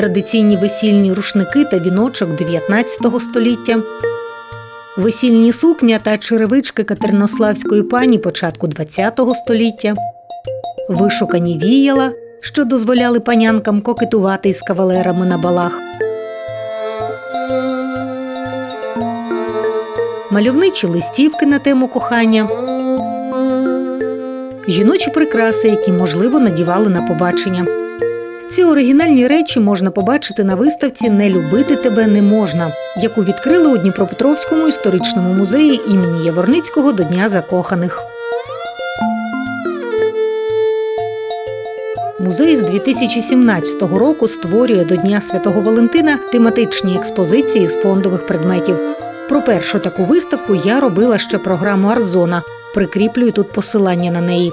традиційні весільні рушники та віночок 19 століття, весільні сукня та черевички катеринославської пані початку 20 століття, вишукані віяла, що дозволяли панянкам кокетувати із кавалерами на балах. Мальовничі листівки на тему кохання, жіночі прикраси, які можливо надівали на побачення. Ці оригінальні речі можна побачити на виставці Не любити тебе не можна, яку відкрили у Дніпропетровському історичному музеї імені Яворницького до Дня закоханих. Музей з 2017 року створює до Дня Святого Валентина тематичні експозиції з фондових предметів. Про першу таку виставку я робила ще програму Артзона. Прикріплюю тут посилання на неї.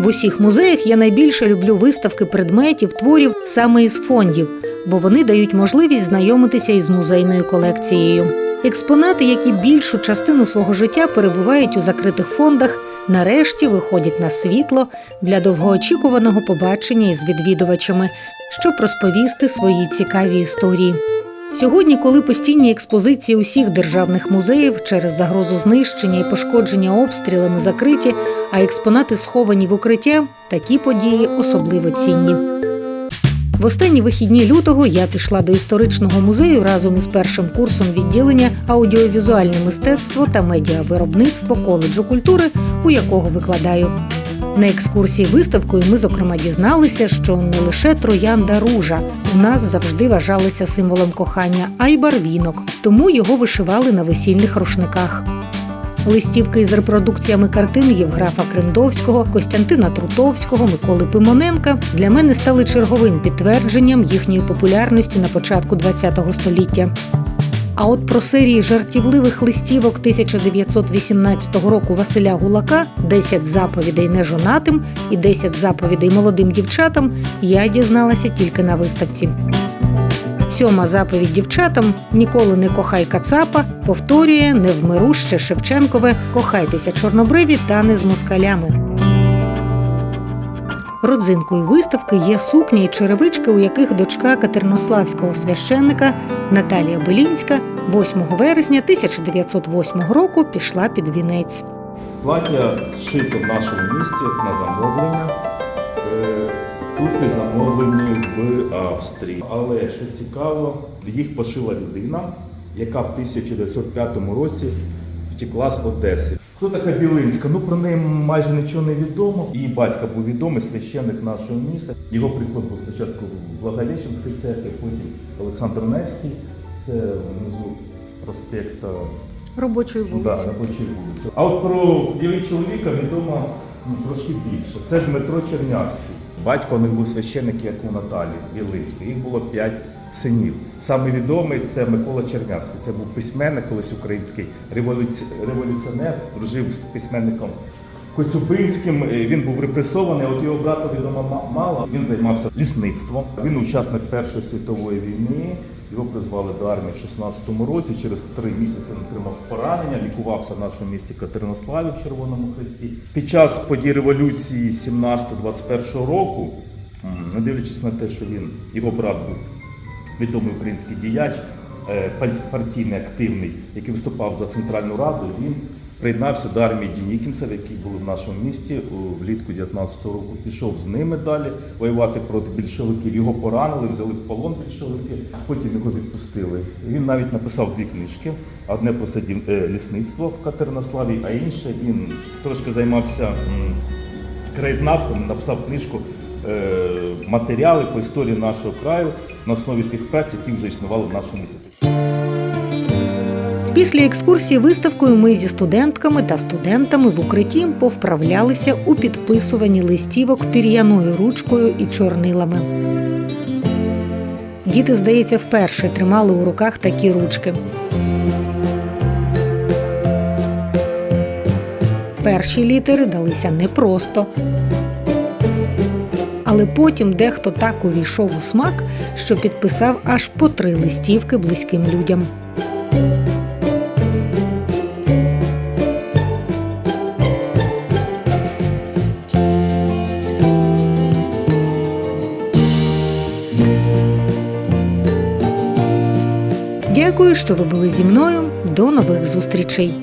В усіх музеях я найбільше люблю виставки предметів, творів саме із фондів, бо вони дають можливість знайомитися із музейною колекцією. Експонати, які більшу частину свого життя перебувають у закритих фондах, нарешті виходять на світло для довгоочікуваного побачення із відвідувачами, щоб розповісти свої цікаві історії. Сьогодні, коли постійні експозиції усіх державних музеїв через загрозу знищення і пошкодження обстрілами закриті, а експонати сховані в укриття, такі події особливо цінні. В останні вихідні лютого я пішла до історичного музею разом із першим курсом відділення аудіовізуальне мистецтво та медіавиробництво коледжу культури, у якого викладаю. На екскурсії виставкою ми зокрема дізналися, що не лише троянда ружа у нас завжди вважалися символом кохання, а й барвінок, тому його вишивали на весільних рушниках. Листівки із репродукціями картин Євграфа Криндовського, Костянтина Трутовського, Миколи Пимоненка для мене стали черговим підтвердженням їхньої популярності на початку ХХ століття. А от про серії жартівливих листівок 1918 року Василя Гулака «10 заповідей нежонатим і «10 заповідей молодим дівчатам я дізналася тільки на виставці. Сьома заповідь дівчатам ніколи не кохай кацапа, повторює невмируще Шевченкове кохайтеся чорнобриві та не з москалями. Родзинкою виставки є сукні і черевички, у яких дочка катеринославського священника Наталія Белінська 8 вересня 1908 року пішла під вінець. Плаття зшито в нашому місті на замовлення. Е, Туфлі замовлені в Австрії. Але що цікаво, їх пошила людина, яка в 1905 році втекла з Одеси. Хто така Білинська? Ну про неї майже нічого не відомо. Її батько був відомий священник нашого міста. Його приход був спочатку в Благовещенській церкві, потім Олександр Невський. Це внизу проспекта Робочою Да, робочої вулиці. А от про її чоловіка відомо ну, трошки більше. Це Дмитро Чернявський. Батько у них був священник, як у Наталі Білинської. Їх було п'ять синів. Саме відомий це Микола Чернявський. Це був письменник, колись український революці... революціонер, дружив з письменником Коцюбинським. Е, Він був репресований. От його брата відомо ма- мало. Він займався лісництвом. Він учасник Першої світової війни. Його призвали до армії в 16-му році. Через три місяці отримав поранення, лікувався в нашому місті Катеринославі в Червоному Хресті. Під час подій революції 17-21 року, не дивлячись на те, що він його брат був відомий український діяч, е, партійний активний, який виступав за Центральну Раду, він приєднався до армії Дінікінцев, які були в нашому місті влітку 19-го року. Пішов з ними далі воювати проти більшовиків. Його поранили, взяли в полон більшовики, потім його відпустили. Він навіть написав дві книжки: одне про е, лісництво в Катеринославі, а інше він трошки займався. краєзнавством написав книжку е, матеріали по історії нашого краю на основі тих праць, які вже існували в нашому місті. Після екскурсії виставкою ми зі студентками та студентами в укритті повправлялися у підписуванні листівок пір'яною ручкою і чорнилами. Діти, здається, вперше тримали у руках такі ручки. Перші літери далися непросто. Але потім дехто так увійшов у смак, що підписав аж по три листівки близьким людям. Дякую, що ви були зі мною. До нових зустрічей.